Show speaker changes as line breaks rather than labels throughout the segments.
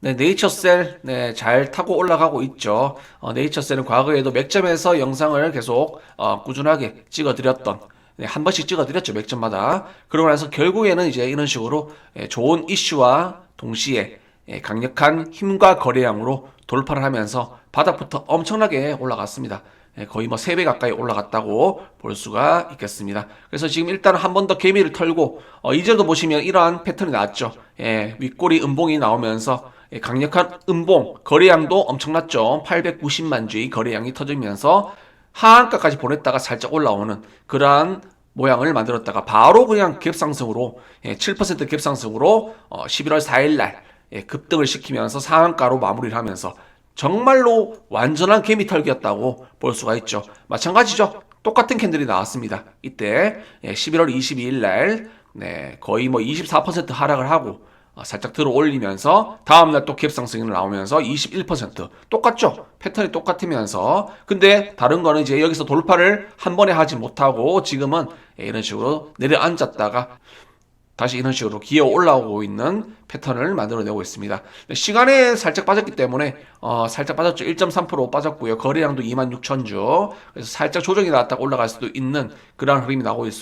네, 네이처셀 네, 잘 타고 올라가고 있죠. 어, 네이처셀은 과거에도 맥점에서 영상을 계속 어, 꾸준하게 찍어드렸던 네, 한 번씩 찍어드렸죠 맥점마다. 그러고 나서 결국에는 이제 이런 식으로 예, 좋은 이슈와 동시에 예, 강력한 힘과 거래량으로 돌파를 하면서 바닥부터 엄청나게 올라갔습니다. 예, 거의 뭐 3배 가까이 올라갔다고 볼 수가 있겠습니다. 그래서 지금 일단 한 번 더 개미를 털고 어, 이전도 보시면 이러한 패턴이 나왔죠. 예, 윗꼬리 음봉이 나오면서 예, 강력한 음봉 거래량도 엄청났죠. 890만 주의 거래량이 터지면서 하한가까지 보냈다가 살짝 올라오는 그러한 모양을 만들었다가 바로 그냥 갭상승으로 예, 7% 갭상승으로 어, 11월 4일 날 예, 급등을 시키면서 상한가로 마무리를 하면서 정말로 완전한 개미털기였다고 볼 수가 있죠. 마찬가지죠. 똑같은 캔들이 나왔습니다. 이때 예, 11월 22일 날 네, 거의 뭐 24% 하락을 하고 어, 살짝 들어 올리면서 다음날 또 갭상승이 나오면서 21% 똑같죠? 패턴이 똑같으면서 근데 다른 거는 이제 여기서 돌파를 한 번에 하지 못하고 지금은 예, 이런 식으로 내려앉았다가 다시 이런 식으로 기어 올라오고 있는 패턴을 만들어내고 있습니다. 시간에 살짝 빠졌기 때문에 어, 살짝 빠졌죠. 1.3% 빠졌고요. 거래량도 26,000주. 그래서 살짝 조정이 나왔다가 올라갈 수도 있는 그러한 흐름이 나오고 있,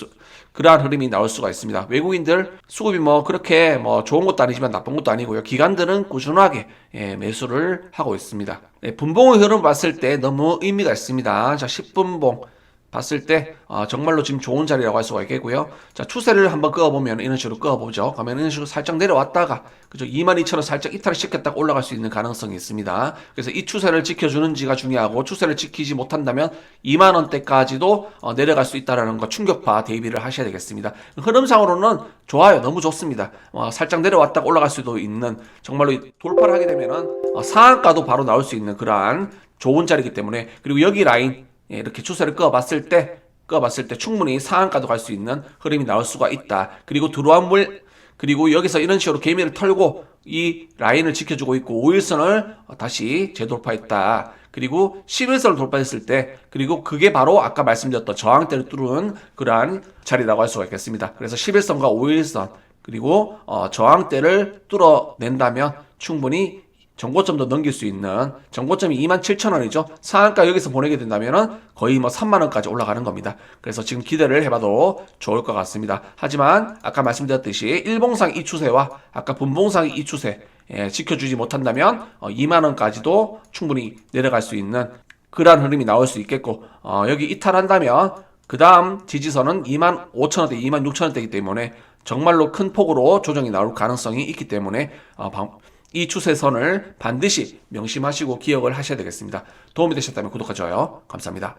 그러한 흐름이 나올 수가 있습니다. 외국인들 수급이 뭐 그렇게 뭐 좋은 것도 아니지만 나쁜 것도 아니고요. 기관들은 꾸준하게 예, 매수를 하고 있습니다. 네, 분봉의 흐름 봤을 때 너무 의미가 있습니다. 자, 10분봉. 봤을 때 어, 정말로 지금 좋은 자리라고 할 수가 있겠고요. 자 추세를 한번 그어보면 이런 식으로 그어보죠. 그러면 이런 식으로 살짝 내려왔다가 그죠 22,000원 살짝 이탈을 시켰다가 올라갈 수 있는 가능성이 있습니다. 그래서 이 추세를 지켜주는지가 중요하고 추세를 지키지 못한다면 2만 원대까지도 어, 내려갈 수 있다라는 거 충격파 대비를 하셔야 되겠습니다. 흐름상으로는 좋아요, 너무 좋습니다. 어, 살짝 내려왔다가 올라갈 수도 있는 정말로 돌파를 하게 되면은 어, 상한가도 바로 나올 수 있는 그러한 좋은 자리이기 때문에 그리고 여기 라인 예, 이렇게 추세를 그어봤을 때 그어봤을 때 충분히 상한가도 갈 수 있는 흐름이 나올 수가 있다. 그리고 들어온 물 그리고 여기서 이런 식으로 개미를 털고 이 라인을 지켜주고 있고 5일선을 다시 재돌파했다. 그리고 11선을 돌파했을 때 그리고 그게 바로 아까 말씀드렸던 저항대를 뚫은 그러한 자리라고 할 수가 있겠습니다. 그래서 11선과 5일선 그리고 어, 저항대를 뚫어낸다면 충분히 정고점도 넘길 수 있는 정고점이 27,000원이죠. 상한가 여기서 보내게 된다면은 거의 뭐 3만 원까지 올라가는 겁니다. 그래서 지금 기대를 해봐도 좋을 것 같습니다. 하지만 아까 말씀드렸듯이 일봉상 이 추세와 아까 분봉상 이 추세 예, 지켜주지 못한다면 어, 2만 원까지도 충분히 내려갈 수 있는 그러한 흐름이 나올 수 있겠고 어, 여기 이탈한다면 그 다음 지지선은 2만 5천 원대, 2만 6천 원대이기 때문에 정말로 큰 폭으로 조정이 나올 가능성이 있기 때문에 어, 방, 이 추세선을 반드시 명심하시고 기억을 하셔야 되겠습니다. 도움이 되셨다면 구독과 좋아요 감사합니다.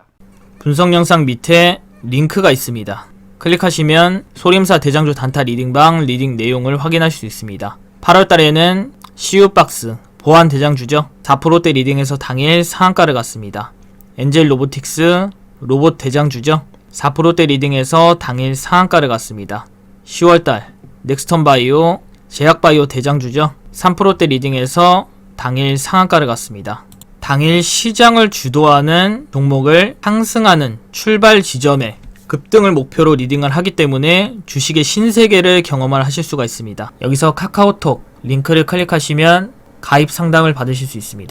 분석 영상 밑에 링크가 있습니다. 클릭하시면 소림사 대장주 단타 리딩방 리딩 내용을 확인하실 수 있습니다. 8월 달에는 CU박스 보안 대장주죠. 4%대 리딩에서 당일 상한가를 갔습니다. 엔젤 로보틱스 로봇 대장주죠. 4%대 리딩에서 당일 상한가를 갔습니다. 10월 달 넥스턴 바이오 제약 바이오 대장주죠. 3%대 리딩에서 당일 상한가를 갔습니다. 당일 시장을 주도하는 종목을 상승하는 출발 지점에 급등을 목표로 리딩을 하기 때문에 주식의 신세계를 경험을 하실 수가 있습니다. 여기서 카카오톡 링크를 클릭하시면 가입 상담을 받으실 수 있습니다.